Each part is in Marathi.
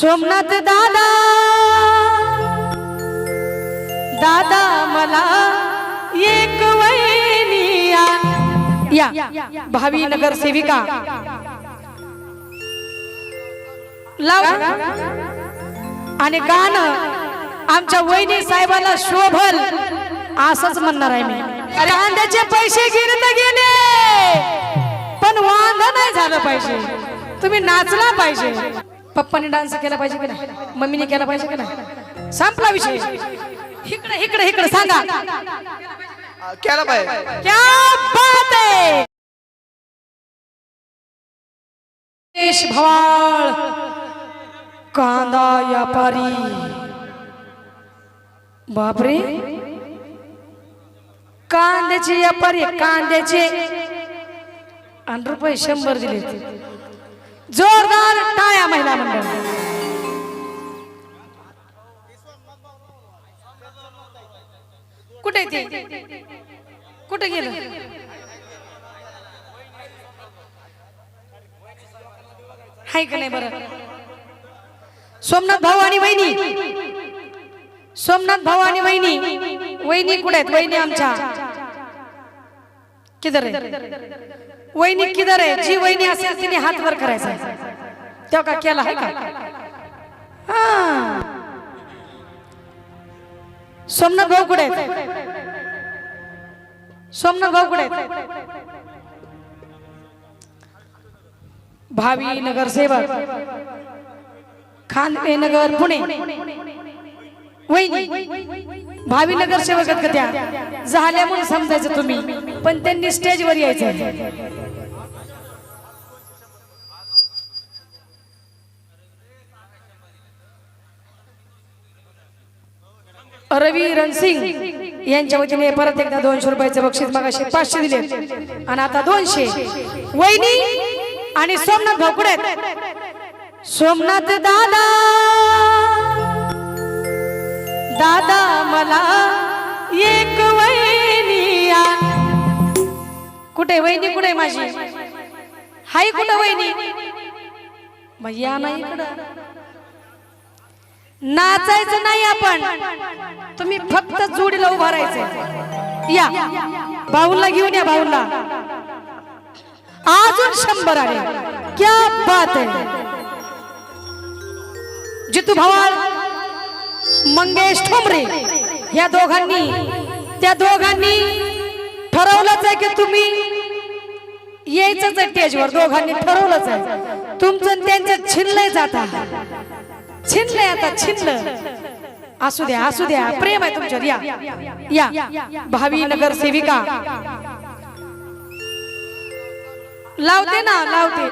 सोमनाथ दादा दादा मला एक वहिनी या. या भावी नगरसेविका. लाव. आणि गाणं आमच्या वहिनी साहेबाला शोभल. असंच म्हणणार आहे मी. कांद्याचे पैसे गिरत गेले. पण वांद नाही झालं पाहिजे. तुम्ही नाचला पाहिजे. पप्पाने डान्स केला पाहिजे की नाही? मम्मीने केला पाहिजे की नाही? संपला विषय. इकडे इकडे इकडे सांगा. केला पाहिजे. क्या बात आहे. देश भवाळ कांदा व्यापारी. बापरे. कांद्याचे व्यापारी कांद्याचे. आणि रुपये शंभर दिले. जोरदार टाळ्या महिला मंडळ. कुठे ते? कुठे गेलं? हाय का नाही बरं? सोमनाथ भाऊ आणि वहिनी. सोमनाथ भाऊ आणि वहिनी. वहिनी कुठे आहेत? वहिनी आमच्या. किधर वहिनी किधर आहे? जी वहिनी असेल तिने हात वर करायचा. तेव्हा का केला आहे का? हा. सोमनाथ भाऊ कुठे सोमनाथ भाऊ कुठे भावी नगरसेवक. खांदे नगर पुणे. भावी नगरसेवक आहेत का त्या? झाल्या म्हणून समजायचं तुम्ही. पण त्यांनी स्टेजवर यायचं. रवी रणसिंग यांच्या वतीने परत एकदा दोनशे रुपयाचं बक्षीस मगाशी पाचशे दिले. आणि आता दोनशे. वहिनी आणि सोमनाथ भाऊ आहेत? सोमनाथ दादा. दादा मला एक वहिनी कुठे वहिनी? कुठे आहे माझी? हाय कुठं वहिनी? मग या नाही इकडं. नाचायचं नाही आपण. तुम्ही फक्त जोडीला उभा राहायचं या. भाऊला घेऊन या भाऊला अजून शंभर आले क्या बात आहे. जितू भवाळ मंगेश ठोंबरे या दोघांनी त्या दोघांनी ठरवलंच आहे की तुम्ही यायचंच आहे स्टेजवर दोघांनी ठरवलंच आहे. तुमचं त्यांचं छिनलंय जाता. छिनलंय आता छिनलं असू द्या असू द्या. प्रेम आहे तुमच्यावर या. या. भावी नगरसेविका. लावते ना लावते.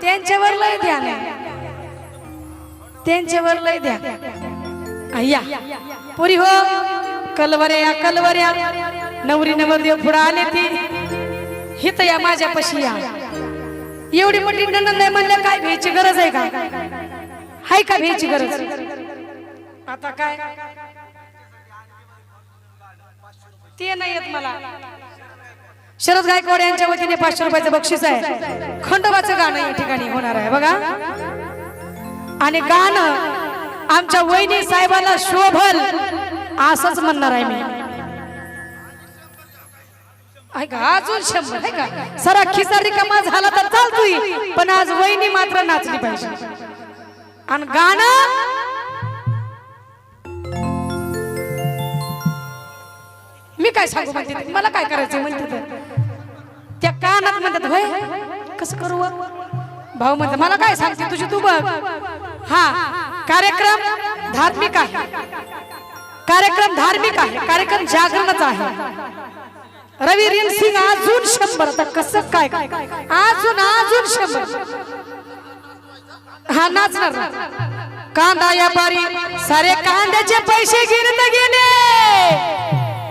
त्यांच्यावर लय ध्यान त्यांच्यावर लय ध्यान या. पुरी हो. कलवऱ्या कलवऱ्या. नवरी नवरदेव पुढे आले ती. हित या माझ्या पशी या. एवढी मोठी नंदन नाही म्हणल्या काय घ्यायची गरज आहे का? हाय का भ्यायची गरज. आता काय? ते नाही येत मला. शरद गायकवाड यांच्या वतीने पाचशे रुपयाचं बक्षीस आहे. खंडोबाचं गाणं या ठिकाणी होणार आहे बघा. आणि गाणं आमच्या वहिनी साहेबाला शोभल असंच म्हणणार आहे मी. अजून शंभर आहे का? सरा खिसा रिकामा झाला तर चालतोय पण आज वहिनी मात्र नाचली पाहिजे. आणि गाणं? मी काय सांगू म्हणते? मला काय करायचं म्हणते ते? त्या कानात म्हणतात होय कसं करू भाऊ म्हणतात मला काय सांगते तुझी तू बघ. हा कार्यक्रम धार्मिक आहे. कार्यक्रम धार्मिक आहे. कार्यक्रम जागरणच आहे. रवी रिन सिंग अजून शंभर. आता कसं काय? अजून अजून शंभर. हा नाचणार कांदा व्यापारी सारे कांद्याचे पैसे गिरत गेले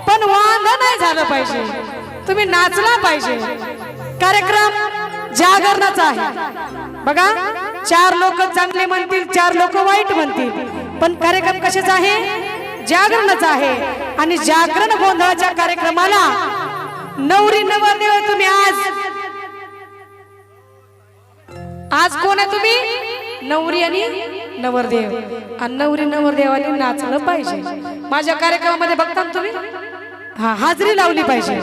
पण वांद नाही झालं पाहिजे. तुम्ही नाचला पाहिजे. कार्यक्रम जागरणाचा आहे. बघा चार लोक चांगले म्हणतील चार लोक वाईट म्हणतील. पण कार्यक्रम कसेच आहे? जागरणाचा आहे. आणि जागरण गोंधळाच्या कार्यक्रमाला नवरी नवरदेव तुम्ही आज. आज कोण आहे तुम्ही? नवरी आणि नवरदेव. आणि नवरी नवरदेवाने नाचलं पाहिजे. माझ्या कार्यक्रमामध्ये बघता तुम्ही? हा हाजरी लावली पाहिजे.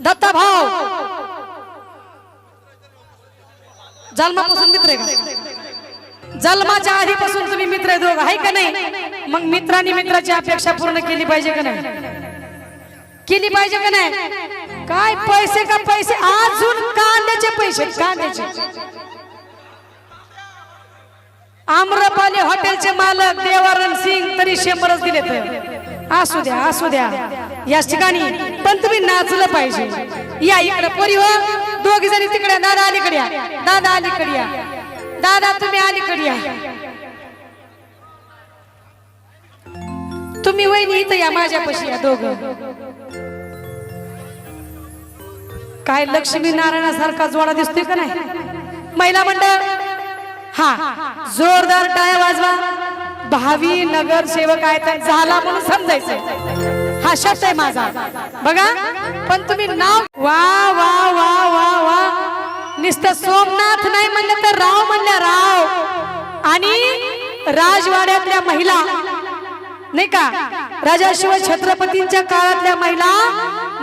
दत्ता भाऊ! जन्मापासून मित्र आहे जन्माच्या आधीपासून तुम्ही मित्र आहे दोघं आहे का नाही? मग मित्रांनी मित्राची अपेक्षा पूर्ण केली पाहिजे का नाही? केली पाहिजे का नाही? काय पैसे का पैसे? अजून कांद्याचे पैसे कांद्याचे. आम्रपाली हॉटेलचे मालक देवारण सिंग तरी शंभरच दिले तर असू द्या असू द्या. या ठिकाणी पण तुम्ही नाचलं पाहिजे. या इकडे परिवार दोघी जणी तिकडे दादा अलीकडे या. दादा अलीकडे या. दादा तुम्ही अलीकडे या. तुम्ही वहिनी इथं या माझ्यापाशी या दोघं. काय लक्ष्मी नारायणासारखा जोडा दिसतोय का नाही? महिला मंडळ हा जोरदार टाळ्या वाजवा. भावी नगर सेवक आहे तर झाला म्हणून समजायचं हा शब्द आहे माझा. बघा पण तुम्ही नाव वा वा वा वा वा. नुसतं सोमनाथ नाही म्हणलं तर राव म्हणल्या राव. आणि राजवाड्यातल्या महिला. नाही का? राजा शिव छत्रपतींच्या काळातल्या महिला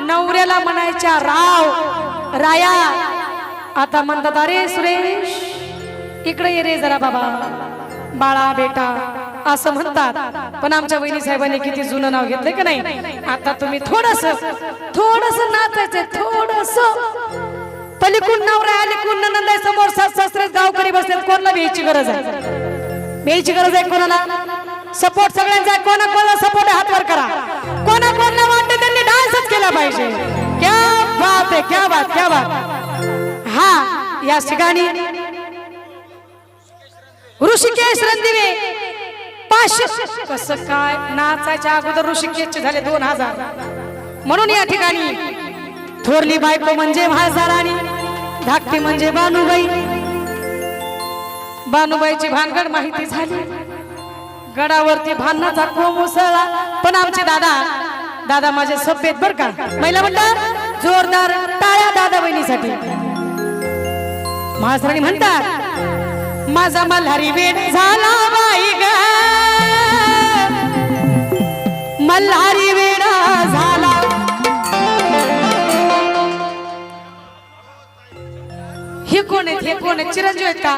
नवऱ्याला म्हणायच्या राव राया. आता म्हणतात अरे सुरेश इकडे ये रे जरा बाबा. बाळा बेटा असं म्हणतात. पण आमच्या वहिनी साहेबांनी किती जुनं नाव घेतलंय का नाही? आता तुम्ही थोडस थोडस नाचायचंय थोडस. पलीकडून नवरा अलीकडून नंदाय समोर सास सासरे गावकरी बसले कोणाला भ्यायची गरज आहे? भ्यायची गरज आहे कोणाला? सपोर्ट सगळ्यांचा आहे. कोणा कोणाला सपोर्ट हात वर करा. कोणा कोणाला वाटतं त्यांनी डान्सच केला पाहिजे. क्या बात आहे क्या बात क्या बात. हा या ठिकाणी ऋषिकेश रणदिवे पाचशे. कसं काय? नाचायच्या अगोदर ऋषिकेशचे झाले दोन हजार. म्हणून या ठिकाणी थोरली बायको म्हणजे महाजाराणी धाकटी म्हणजे बानुबाई. बानुबाईची भानगड माहिती झाली. गडावरती भांडणाचा कोम उसळला. पण आमचे दादा दादा माझे सभ्येत बर का? महिला म्हणतात जोरदार टाळ्या दादा बहिणीसाठी महासराणी म्हणतात माझा मल्हारी वेड झाला बाई ग. मल्हारी वेडा झाला. हे कोण आहेत? हे कोण आहेत? चिरंजीव आहेत का?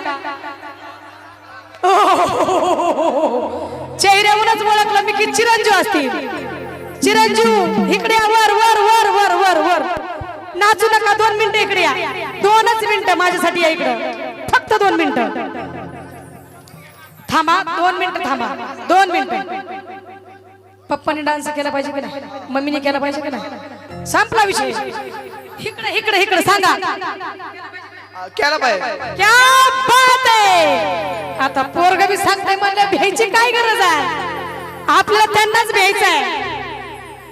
चेहऱ्यावरच ओळखलं मी की चिरंजीव असतील. चिरंजीव इकडे वर वर वर वर वर वर. नाचू नका दोन मिनिटं इकडे या. दोनच मिनिटं माझ्यासाठी या इकडं. फक्त दोन मिनिटं. थांबा दोन मिनिटं थांबा. दोन मिनिटं. पप्पाने डान्स केला पाहिजे की नाही? मम्मीने केला पाहिजे की नाही? संपला विषय. इकडे इकडे इकडे सांगा. केला पाहिजे. क्या बात आहे. आता पोरग बी सांगताय म्हणलं भ्यायची काय गरज आहे? आपल्याला त्यांनाच भ्यायचं आहे.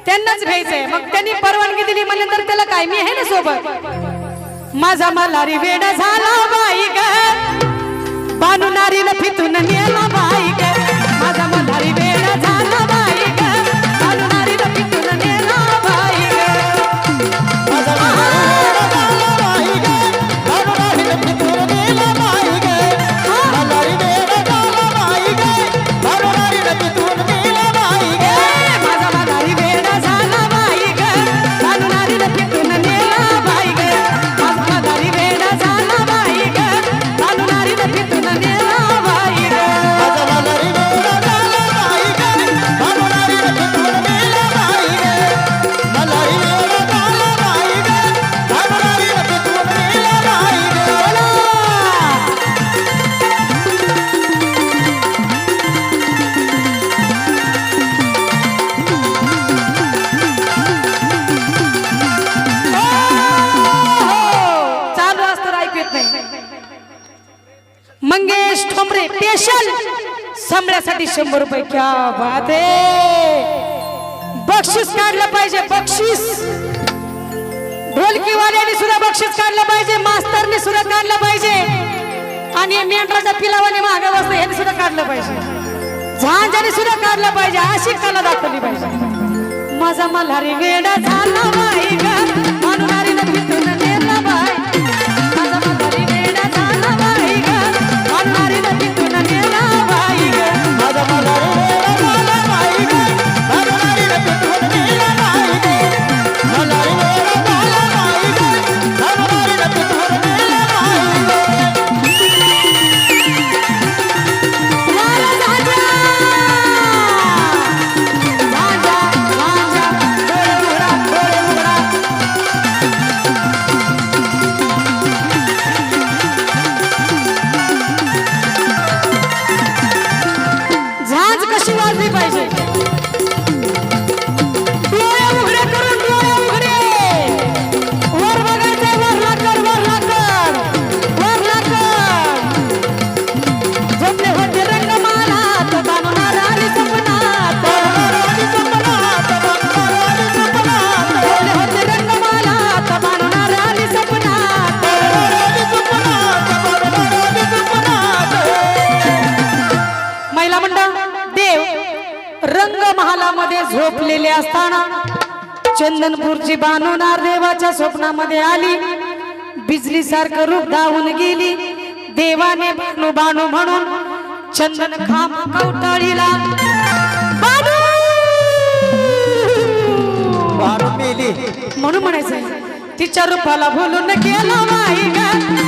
त्यांनाच भ्यायचंय मग त्यांनी परवानगी दिली म्हणल्यानंतर त्याला काय? मी आहे ना सोबत. माझा मल्हारी वेडा झाला बाई ग. बानू नारीला फितून नेला बाई ग. स्पेशल संबळ्यासाठी शंभर रुपये क्या बात आहे. बक्षीस काढलं पाहिजे बक्षीस. ढोलकीवाल्याने सुद्धा बक्षीस काढलं पाहिजे मास्तरने सुद्धा काढलं पाहिजे. आणि मेंढराच्या पिलावाने मागे बसतं यांनी सुद्धा काढलं पाहिजे. झांजाने सुद्धा काढलं पाहिजे अशी कला दाखवली पाहिजे. माझा मल्हारी वेडा झाला बाई वेडा झाला झोपलेले असताना चंदनपूरची बानुनार देवाच्या स्वप्नामध्ये आली. बिजली सारखं रूप धावून गेली. देवाने बानू बानू म्हणून चंदन खांब कवटाळीला. बानू म्हणून म्हणायचं तिच्या रूपाला भुलून गेला बाई ग.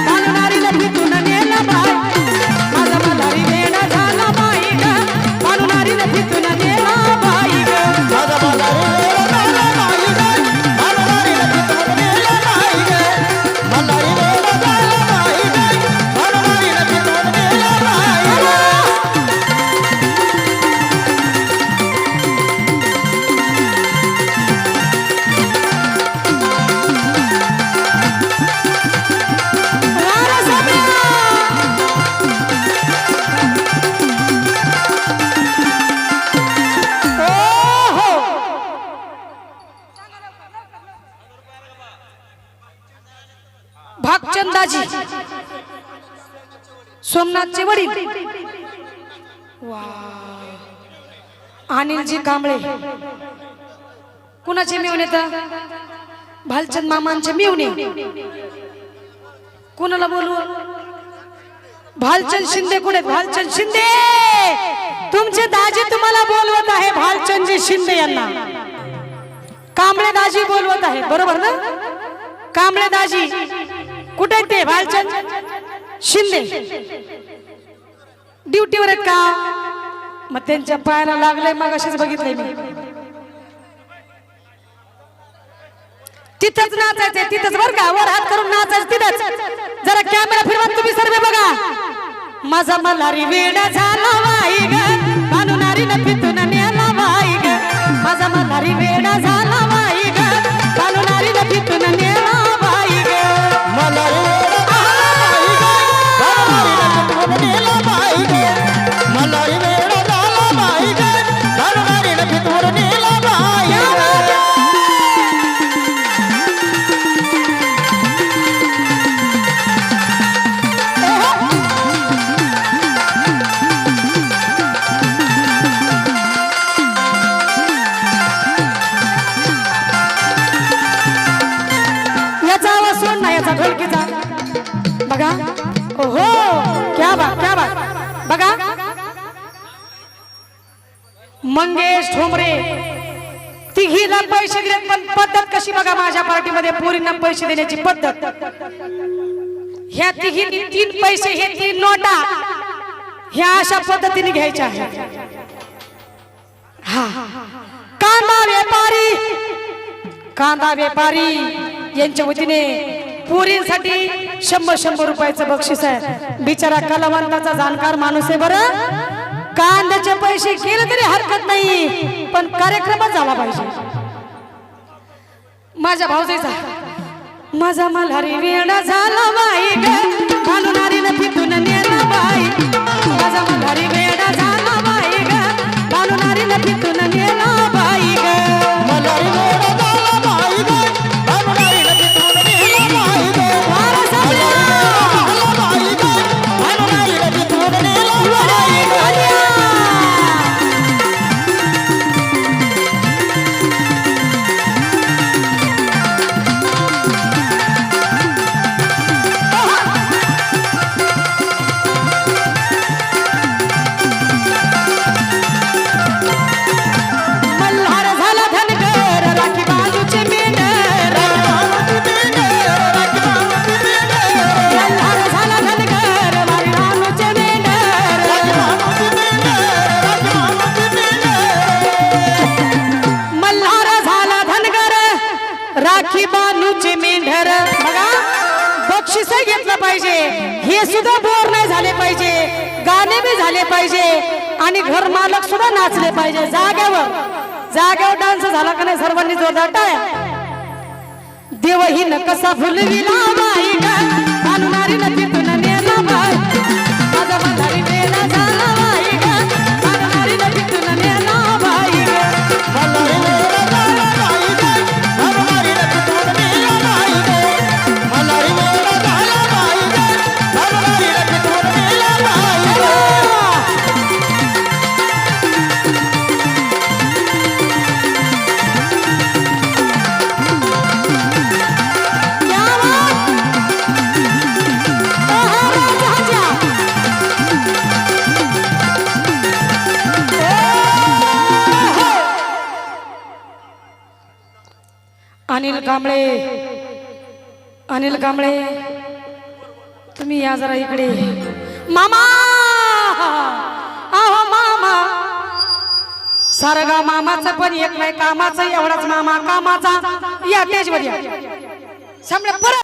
सोमनाथचे वडील. अनिलजी कांबळे. कुणाचे मिळून येत भालचंद मामांचे मिळून कुणाला बोलू? भालचंद शिंदे कुठे? आहेत? भालचंद शिंदे! तुमचे दाजी तुम्हाला बोलवत आहे भालचंदजी शिंदे यांना. कांबळे दाजी बोलवत आहे. बरोबर ना? कांबळे दाजी कुठे ते? भालचंद? शिंदे ड्युटीवर आहेत का? मग त्यांच्या पायाला लागलंय मग असेच बघितलंय मी. तिथंच नाचायचंय तिथंच बर का? वर हात करून नाचायचं तिथंच. जरा कॅमेरा फिरवा तुम्ही सर्व बघा. माझा मला वेडा झाला ओहो क्या बात क्या बात। बघा। मंगेश ठोंबरे तिघीला पैसे दिले पण पद्धत कशी बघा माझ्या पार्टीमध्ये? पोरींना पैसे देण्याची पद्धत. ह्या तिघी तीन पैसे हे तीन नोटा ह्या अशा पद्धतीने घ्यायच्या आहेत. हा. कांदा व्यापारी कांदा व्यापारी यांच्या वतीने पोरींसाठी शंभर शंभर रुपयाचं बक्षीस आहे. बिचारा कलावंताचा जाणकार माणूस आहे बरं. कांद्याचे पैसे केले तरी हरकत नाही पण कार्यक्रमच झाला पाहिजे. माझ्या भाऊजीचा माझा मल्हारी वेडा झाला बाई ग. घालूनारी फितून नेला बाई. माझा मल्हारी वेडा झाला बाई ग. घालूनारी फितून नेला सुद्धा बोर नाही झाले पाहिजे गाणे बी झाले पाहिजे आणि घर मालक सुद्धा नाचले पाहिजे. जाग्यावर जाग्यावर डान्स झाला का नाही सर्वांनी जोरदार टाळ्या. देवही न कसा फुलविला कांबळे. अनिल कांबळे तुम्ही या जरा इकडे. मामा! अहो मामा! सारगा मामाचं पण येत नाही कामाचं एवढाच मामा कामाचा. या स्टेजवर या. परत.